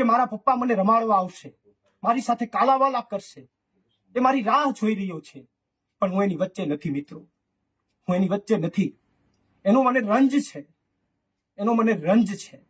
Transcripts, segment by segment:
કે મારા પપ્પા મને રમાડવા આવશે. મારી સાથે કાલાવાલા કરશે. એ મારી રાહ જોઈ રહ્યો છે. પણ હું એની વચ્ચે નથી, મિત્રો. હું એની વચ્ચે નથી. એનો મને રંજ છે. એનો મને રંજ છે.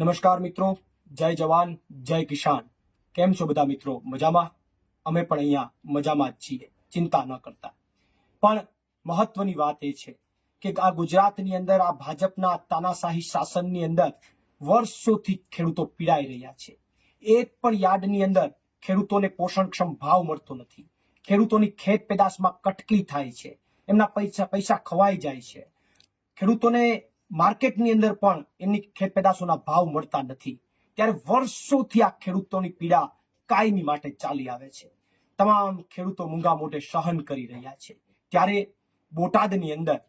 નમસ્કાર મિત્રો, જય જવાન, જય કિસાન. કેમ છો બધા મિત્રો? મજામાં? અમે પણ અહીંયા મજામાં જ છીએ, ચિંતા ન કરતા. પણ મહત્વની વાત એ છે કે આ ગુજરાતની અંદર, આ ભાજપના તાનાશાહી શાસનની અંદર વર્ષોથી ખેડૂતો પીડાઈ રહ્યા છે. એક પણ યાર્ડની અંદર ખેડૂતોને પોષણક્ષમ ભાવ મળતો નથી. ખેડૂતોની ખેત પેદાશમાં કટકી થાય છે. એમના પૈસા પૈસા ખવાઈ જાય છે. ખેડૂતોને માર્કેટની અંદર પણ એમની પેદાશોના ભાવ મળતા નથી. ત્યારે વર્ષોથી આ ખેડૂતોની પીડા કાયમી માટે ચાલી આવે છે. તમામ ખેડૂતો મૂંગા મોઢે સહન કરી રહ્યા છે. ત્યારે બોટાદની અંદર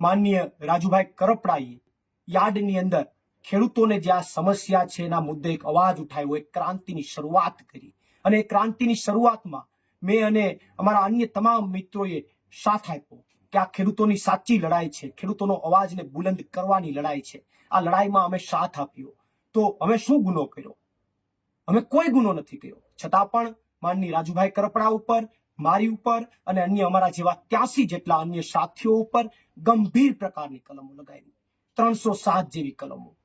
માન્ય રાજુભાઈ કરપડાએ યાર્ડની અંદર ખેડૂતોને જે આ સમસ્યા છે એના મુદ્દે એક અવાજ ઉઠાવ્યો, એક ક્રાંતિની શરૂઆત કરી. અને એ ક્રાંતિની શરૂઆતમાં મેં અને અમારા અન્ય તમામ મિત્રોએ સાથ આપ્યો. કે આ ખેડૂતોની સાચી લડાઈ છે. ખેડૂતોનો અવાજને બુલંદ કરવાની લડાઈ છે. આ લડાઈમાં અમે સાથ આપ્યો. તો અમે શું ગુનો કર્યો? અમે કોઈ ગુનો નથી કર્યો. છતાં પણ માનની રાજુભાઈ કરપડા ઉપર, મારી ઉપર અને અન્ય અમારા જેવા ત્યાસી જેટલા અન્ય સાથીઓ ઉપર ગંભીર પ્રકારની કલમો લગાવી. ત્રણસો સાત જેવી કલમો.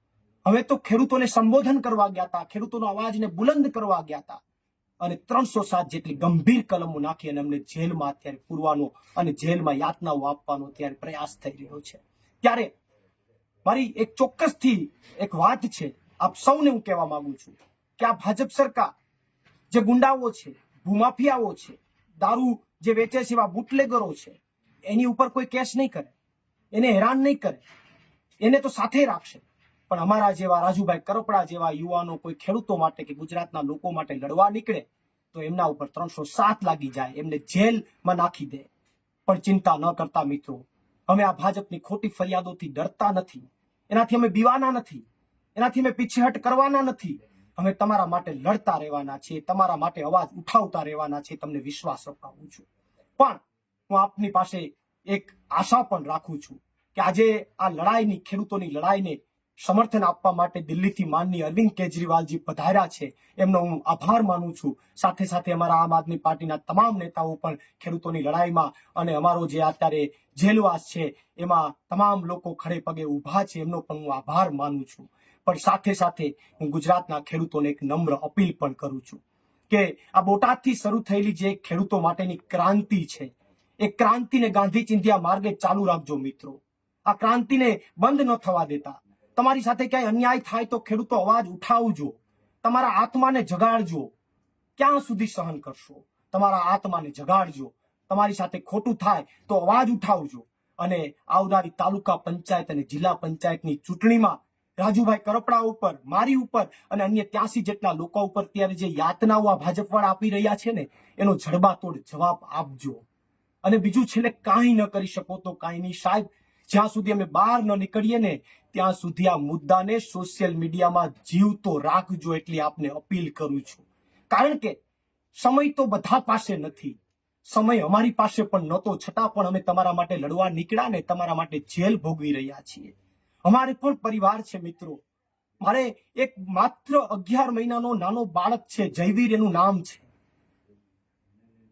હવે તો ખેડૂતોને સંબોધન કરવા ગયા હતા. ખેડૂતોનો અવાજને બુલંદ કરવા ગયા હતા. અને ત્રણસો સાત જેટલી ગંભીર કલમો નાખી અને અમને જેલમાં અત્યારે પૂરવાનો અને જેલમાં યાતનાઓ આપવાનો અત્યારે પ્રયાસ થઈ રહ્યો છે. ત્યારે મારી એક ચોક્કસથી એક વાત છે, આપ સૌને હું કહેવા માંગુ છું કે આ ભાજપ સરકાર જે ગુંડાઓ છે, ભૂમાફિયાઓ છે, દારૂ જે વેચે છે એવા બુટલેગરો છે, એની ઉપર કોઈ કેસ નહીં કરે, એને હેરાન નહીં કરે, એને તો સાથે રાખશે. પણ અમારા જેવા રાજુભાઈ કરપડા જેવા યુવાનો કોઈ ખેડૂતો માટે કે ગુજરાતના લોકો માટે લડવા નીકળે તો એમના ઉપર ત્રણસો સાત લાગી જાય, એમને જેલમાં નાખી દે. પણ ચિંતા ન કરતા મિત્રો, અમે આ ભાજપની ખોટી ફરિયાદોથી ડરતા નથી. એનાથી અમે બીવાના નથી. એનાથી અમે પીછેહટ કરવાના નથી. અમે તમારા માટે લડતા રહેવાના છીએ, તમારા માટે અવાજ ઉઠાવતા રહેવાના છે તમને વિશ્વાસ અપાવું છું. પણ હું આપની પાસે એક આશા પણ રાખું છું કે આજે આ લડાઈની, ખેડૂતોની લડાઈને સમર્થન આપવા માટે દિલ્હીથી માનની અરવિંદ કેજરીવાલજી પધાર્યા છે. એમનો હું આભાર માનું છું. સાથે સાથે અમારા આમ આદમી પાર્ટીના તમામ નેતાઓ પણ ખેડૂતોની લડાઈમાં અને અમારો જે અત્યારે જેલવાસ છે, એમાં તમામ લોકો ખડે પગે ઊભા છે, એમનો પણ હું આભાર માનું છું. પણ સાથે સાથે હું ગુજરાતના ખેડૂતોને એક નમ્ર અપીલ પણ કરું છું કે આ બોટાદથી શરૂ થયેલી જે ખેડૂતો માટેની ક્રાંતિ છે, એ ક્રાંતિને ગાંધી ચિંધ્યા માર્ગે ચાલુ રાખજો મિત્રો. આ ક્રાંતિને બંધ ન થવા દેતા. તમારી સાથે ક્યાંય અન્યાય થાય તો ખેડૂતો અવાજ ઉઠાવજો. તમારા આત્માને જગાડજો. ક્યાં સુધી સહન કરશો? તમારા આત્માને જગાડજો. તમારી સાથે ખોટું થાય તો અવાજ ઉઠાવજો. અને આવનારી તાલુકા પંચાયત અને જિલ્લા પંચાયતની ચૂંટણીમાં રાજુભાઈ કરપડા ઉપર, મારી ઉપર અને અન્ય ત્યાસી જેટલા લોકો ઉપર ત્યારે જે યાતનાઓ આ ભાજપ વાળા આપી રહ્યા છે ને, એનો જડબાતોડ જવાબ આપજો. અને બીજું છેલ્લે કાંઈ ન કરી શકો તો કાંઈ નહીં. સાહેબ જ્યાં સુધી અમે બહાર ન નીકળીએ ને, ત્યાં સુધી આ મુદ્દાને સોશિયલ મીડિયામાં જીવતો રાખજો એટલી આપને અપીલ કરું છું. કારણ કે સમય તો બધા પાસે નથી. સમય અમારી પાસે પણ નહોતો, છતાં પણ અમે તમારા માટે લડવા નીકળ્યા ને, તમારા માટે જેલ ભોગવી રહ્યા છીએ. અમારે પણ પરિવાર છે મિત્રો. મારે એક માત્ર અગિયાર મહિનાનો નાનો બાળક છે, જયવીર એનું નામ છે.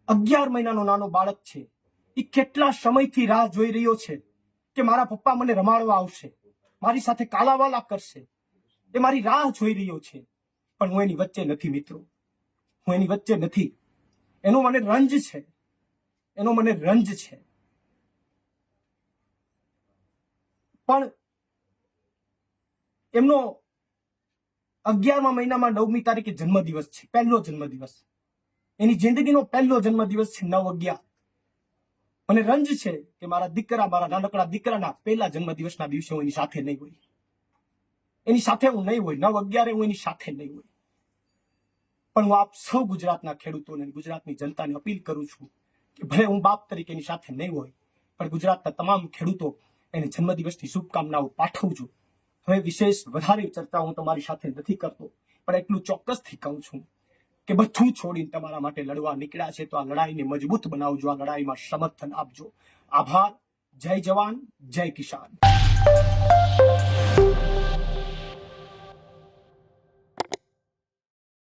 અગિયાર મહિનાનો નાનો બાળક છે. એ કેટલા સમયથી રાહ જોઈ રહ્યો છે? કે મારા પપ્પા મને રમાડવા આવશે. મારી સાથે કાલાવાલા કરશે. એ મારી રાહ જોઈ રહ્યો છે. પણ હું એની વચ્ચે નથી, મિત્રો. હું એની વચ્ચે નથી. એનો મને રંજ છે. એનો મને રંજ છે. પણ એમનો અગિયારમા મહિનામાં નવમી તારીખે જન્મદિવસ છે. પહેલો જન્મદિવસ. એની જિંદગીનો પહેલો જન્મદિવસ છે નવ અગિયાર. મને રંજ છે કે મારા દીકરા, મારા નાનકડા દીકરાના પહેલા જન્મદિવસના દિવસે હું એની સાથે નહીં હોય. એની સાથે હું નહીં હોય. નવ અગિયારે હું એની સાથે નહીં હોય. પણ હું આપ સૌ ગુજરાતના ખેડૂતોને ગુજરાતની જનતાને અપીલ કરું છું કે ભલે હું બાપ તરીકે એની સાથે નહીં હોય, પણ ગુજરાતના તમામ ખેડૂતો એને જન્મદિવસની શુભકામનાઓ પાઠવું છું. હવે વિશેષ વધારે ચર્ચા હું તમારી સાથે નથી કરતો, પણ એટલું ચોક્કસથી કહું છું. કે બધું છોડીને તમારા માટે લડવા નીકળ્યા છે, તો આ લડાઈને મજબૂત બનાવજો, આ લડાઈમાં સમર્થન આપજો. આભાર. જય જવાન, જય કિસાન.